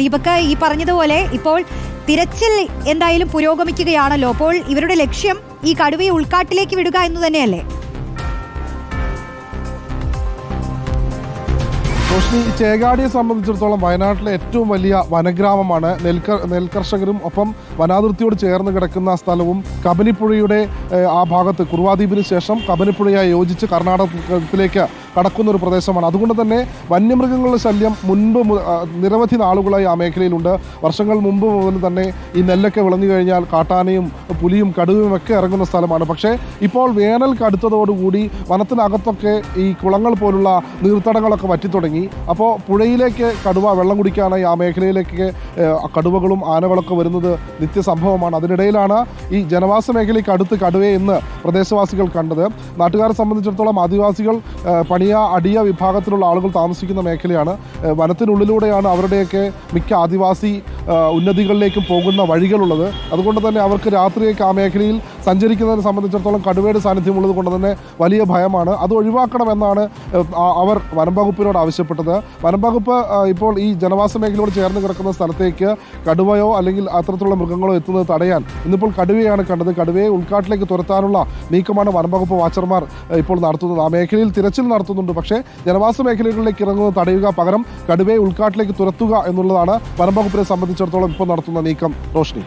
ദീപക് ഈ പറഞ്ഞതുപോലെ ഇപ്പോൾ തിരച്ചിൽ എന്തായാലും പുരോഗമിക്കുകയാണല്ലോ. അപ്പോൾ ഇവരുടെ ലക്ഷ്യം ഈ കടുവയെ ഉൾക്കാട്ടിലേക്ക് വിടുക എന്ന് തന്നെയല്ലേ? റോഷ്നി ചേകാടിയെ സംബന്ധിച്ചിടത്തോളം വയനാട്ടിലെ ഏറ്റവും വലിയ വനഗ്രാമമാണ്. നെൽക്ക നെൽകർഷകരും ഒപ്പം വനാതിർത്തിയോട് ചേർന്ന് കിടക്കുന്ന സ്ഥലവും കബനിപ്പുഴയുടെ ആ ഭാഗത്ത്. കുറുവാദ്വീപിന് ശേഷം കബനിപ്പുഴയായി യോജിച്ച് കർണാടകത്തിലേക്ക് കടക്കുന്ന ഒരു പ്രദേശമാണ്. അതുകൊണ്ട് തന്നെ വന്യമൃഗങ്ങളുടെ ശല്യം മുൻപ് നിരവധി നാളുകളായി ആ മേഖലയിലുണ്ട്. വർഷങ്ങൾ മുമ്പ് മുതൽ തന്നെ ഈ നെല്ലൊക്കെ വിളഞ്ഞു കഴിഞ്ഞാൽ കാട്ടാനയും പുലിയും കടുവയും ഒക്കെ ഇറങ്ങുന്ന സ്ഥലമാണ്. പക്ഷേ ഇപ്പോൾ വേനൽ കടുത്തതോടുകൂടി വനത്തിനകത്തൊക്കെ ഈ കുളങ്ങൾ പോലുള്ള നീർത്തടങ്ങളൊക്കെ വറ്റിത്തുടങ്ങി. അപ്പോൾ പുഴയിലേക്ക് കടുവ വെള്ളം കുടിക്കാനായി ആ മേഖലയിലേക്ക് കടുവകളും ആനകളൊക്കെ വരുന്നത് നിത്യസംഭവമാണ്. അതിനിടയിലാണ് ഈ ജനവാസ മേഖലയ്ക്ക് അടുത്ത് കടുവയെ ഇന്ന് പ്രദേശവാസികൾ കണ്ടത്. നാട്ടുകാരെ സംബന്ധിച്ചിടത്തോളം ആദിവാസികൾ ഏഹ്, പണിയ അടിയ വിഭാഗത്തിലുള്ള ആളുകൾ താമസിക്കുന്ന മേഖലയാണ്. വനത്തിനുള്ളിലൂടെയാണ് അവരുടെയൊക്കെ മിക്ക ആദിവാസി ഉന്നതികളിലേക്കും പോകുന്ന വഴികളുള്ളത്. അതുകൊണ്ട് തന്നെ അവർക്ക് രാത്രിയൊക്കെ ആ മേഖലയിൽ സഞ്ചരിക്കുന്നതിനെ സംബന്ധിച്ചിടത്തോളം കടുവയുടെ സാന്നിധ്യമുള്ളത് കൊണ്ട് തന്നെ വലിയ ഭയമാണ്. അത് ഒഴിവാക്കണമെന്നാണ് അവർ വനം വകുപ്പിനോട് ആവശ്യപ്പെട്ടത്. വനം വകുപ്പ് ഇപ്പോൾ ഈ ജനവാസ മേഖലയോട് ചേർന്ന് കിടക്കുന്ന സ്ഥലത്തേക്ക് കടുവയോ അല്ലെങ്കിൽ അത്തരത്തിലുള്ള മൃഗങ്ങളോ എത്തുന്നത് തടയാൻ ഇന്നിപ്പോൾ കടുവയാണ് കണ്ടത്. കടുവയെ ഉൾക്കാട്ടിലേക്ക് തുരത്താനുള്ള നീക്കമാണ് വനം വകുപ്പ് വാച്ചർമാർ ഇപ്പോൾ നടത്തുന്നത്. ആ മേഖലയിൽ തിരച്ചിൽ നടത്തുന്നുണ്ട്. പക്ഷേ ജനവാസ മേഖലകളിലേക്ക് ഇറങ്ങുന്നത് തടയുക പകരം കടുവയെ ഉൾക്കാട്ടിലേക്ക് തുരത്തുക എന്നുള്ളതാണ് വനം വകുപ്പിനെ സംബന്ധിച്ചിടത്തോളം ഇപ്പോൾ നടത്തുന്ന നീക്കം. റോഷ്നി.